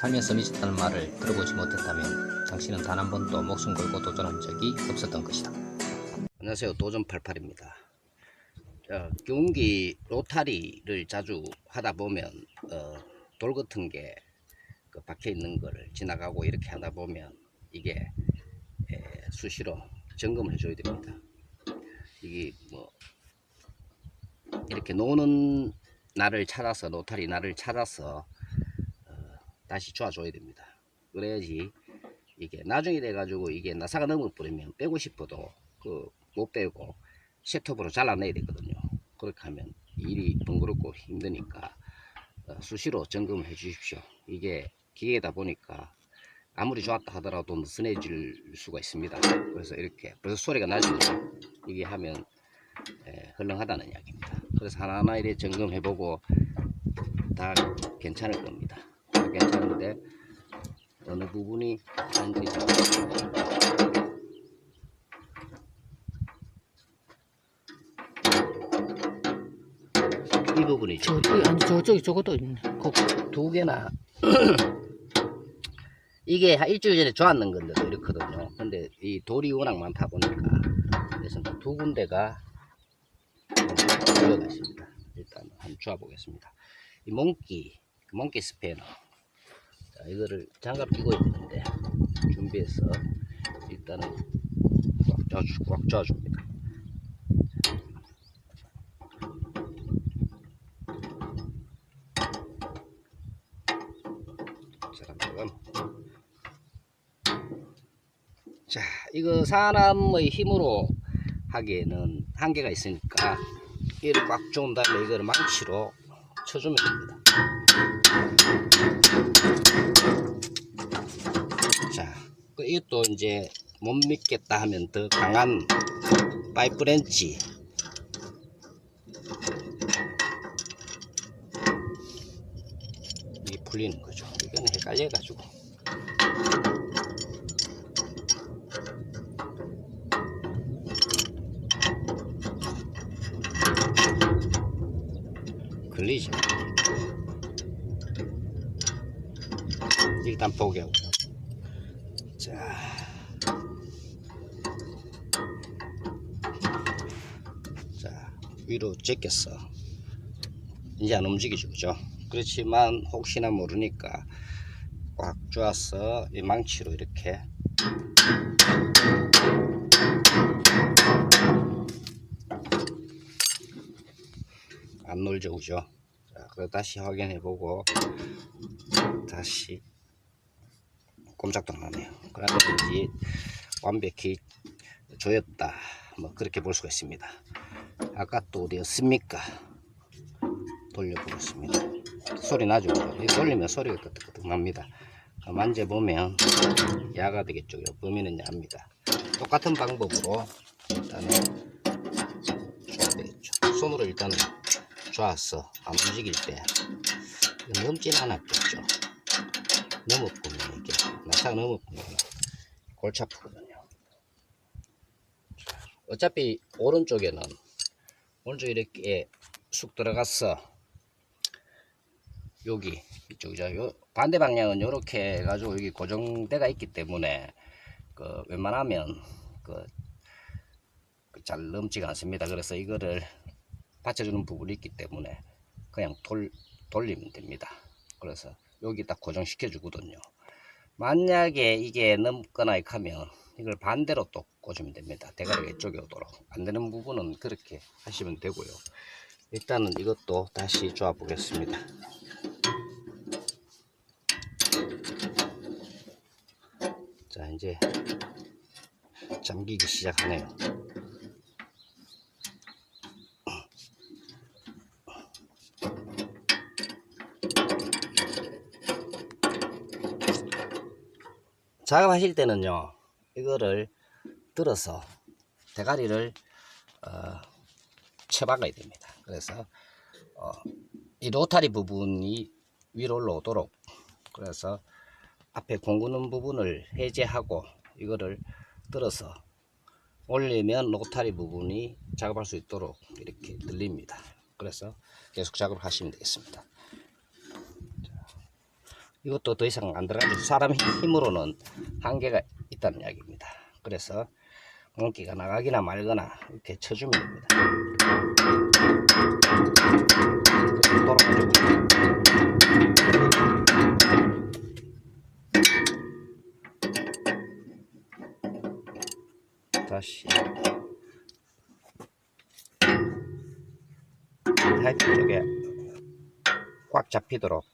살면서 미쳤다는 말을 들어보지 못했다면 당신은 단 한 번도 목숨 걸고 도전한 적이 없었던 것이다. 안녕하세요. 도전88입니다. 경운기 로타리를 자주 하다 보면 어, 돌 같은 게 그 박혀 있는 거를 지나가고 이렇게 하다 보면 이게 에, 수시로 점검을 해줘야 됩니다. 이게 뭐 이렇게 노는 날을 찾아서 노타리 날을 찾아서 어, 다시 줘줘야 됩니다. 그래야지 이게 나중에 돼가지고 이게 나사가 넘어 버리면 빼고 싶어도 그 못 빼고 셋톱으로 잘라내야 되거든요. 그렇게 하면 일이 번거롭고 힘드니까 어, 수시로 점검을 해 주십시오. 이게 기계다 보니까 아무리 좋았다 하더라도 느슨해질 수가 있습니다. 그래서 이렇게 벌써 소리가 나죠. 이게 하면 예, 헐렁하다는 이야기입니다. 그래서 하나하나 이렇게 점검해보고 다 괜찮을 겁니다. 다 괜찮은데 어느 부분이 안지 이 부분이죠. 저, 아니 저쪽이 저것도 있네. 거, 두 개나 이게 한 일주일 전에 좋았는 건데도 이렇거든요. 근데 이 돌이 워낙 많다 보니까 그래서 두 군데가 들어가 있습니다. 일단 한번 주워 보겠습니다. 이 몽키 몽키 스패너 자, 이거를 장갑 끼고 있는데 준비해서 일단은 꽉 짜주 꽉 짜줍니다. 자, 이거 사람의 힘으로 하기에는 한계가 있으니까 이를 꽉 조은 다음에 이거를 망치로 쳐주면 됩니다. 자, 그 이것도 이제 못 믿겠다 하면 더 강한 파이프 렌치 이게 풀리는 거죠. 이거는 헷갈려가지고. 걸리죠. 일단 포기하고. 자. 자, 위로 제꼈어. 이제 안 움직이죠, 그죠? 그렇지만 혹시나 모르니까 꽉 조아서 이 망치로 이렇게 안 놀죠, 그죠? 자, 그래 다시 확인해 보고 다시 꼼짝도 안 하네요. 그러면 이제 완벽히 조였다. 뭐 그렇게 볼 수가 있습니다. 아까 또 어디였습니까? 돌려보겠습니다. 소리 나죠? 이 돌리면 소리가 끄덕끄덕 납니다. 만져보면 야가 되겠죠. 범위는 야입니다. 똑같은 방법으로 일단은 줘야 되겠죠. 손으로 일단은 좌서 안 움직일 때 넘진 않았겠죠. 넘어보면 이게 나사가 넘어보면 골치 아프거든요. 어차피 오른쪽에는 오른쪽 이렇게 쑥 들어갔어. 여기 이쪽이죠. 요 반대 방향은 이렇게 해가지고 여기 고정대가 있기 때문에 그 웬만하면 그 잘 넘지가 않습니다. 그래서 이거를 받쳐주는 부분이 있기 때문에 그냥 돌 돌리면 됩니다. 그래서 여기 딱 고정시켜 주거든요. 만약에 이게 넘거나 이렇게 하면 이걸 반대로 또 꽂으면 됩니다. 대가리가 이쪽에 오도록 안 되는 부분은 그렇게 하시면 되고요. 일단은 이것도 다시 조아 보겠습니다. 자 이제 잠기기 시작하네요. 작업하실 때는요 이거를 들어서 대가리를 어, 쳐박아야 됩니다. 그래서 어, 이 로타리 부분이 위로 올라오도록 그래서 앞에 공구는 부분을 해제하고 이거를 들어서 올리면 로타리 부분이 작업할 수 있도록 이렇게 들립니다. 그래서 계속 작업을 하시면 되겠습니다. 자, 이것도 더 이상 안 들어가죠. 사람 힘으로는 한계가 있다는 이야기입니다. 그래서 공기가 나가기나 말거나 이렇게 쳐주면 됩니다. 다시 타이트 쪽에 꽉 잡히도록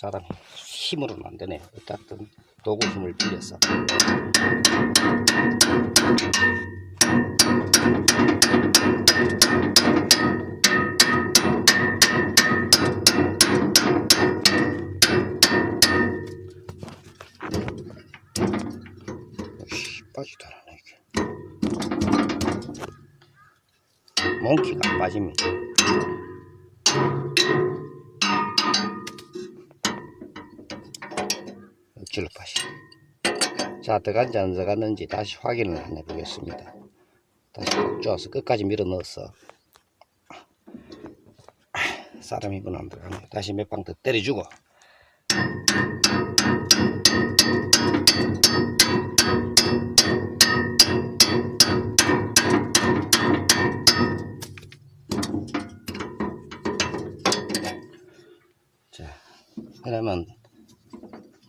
사람 힘으로는 안 되네. 어쨌든 도구 힘을 빌려서 몽키가 안 빠집니다. 억지로 빠시. 자, 들어간지 안 들어갔는지 다시 확인을 해 보겠습니다. 다시 꼭 조아서 끝까지 밀어 넣어서 사람 입은 안 들어가네. 다시 몇 방 더 때려주고 그러면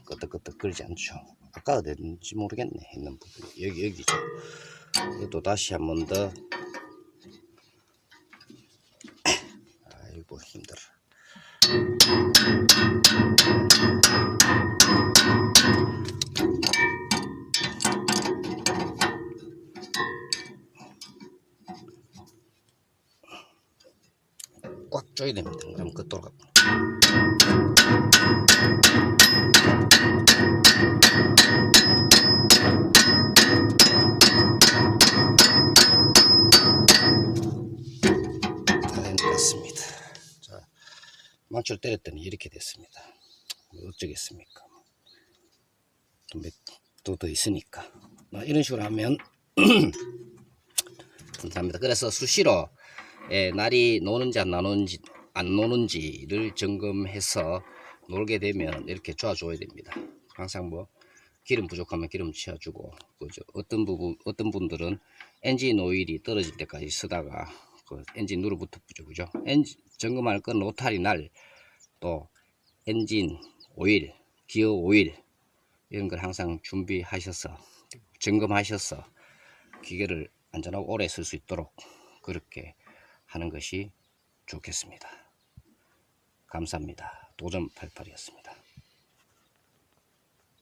끄덕끄덕 거리지 않죠. 아까 어딘지 모르겠네. 있는 부분이 여기 여기죠. 이것도 다시 한 번 더. 아이고 힘들어. 꽉 조여야 됩니다. 그럼 그 돌아가. 다 된 것 같습니다. 자, 망치를 때렸더니 이렇게 됐습니다. 뭐 어쩌겠습니까? 또몇또더 있으니까. 뭐 이런 식으로 하면 감사합니다. 그래서 수시로 예, 날이 노는지 안 노는지 안 노는지를 점검해서 놀게 되면 이렇게 쪼아줘야 됩니다. 항상 뭐 기름 부족하면 기름 채워주고 그죠. 어떤 부분 어떤 분들은 엔진 오일이 떨어질 때까지 쓰다가 그 엔진 누르부터 부죠 그죠. 엔진 점검할 건 로타리 날 또 엔진 오일, 기어 오일 이런 걸 항상 준비하셔서 점검하셔서 기계를 안전하고 오래 쓸 수 있도록 그렇게 하는 것이 좋겠습니다. 감사합니다. 도전 88이었습니다.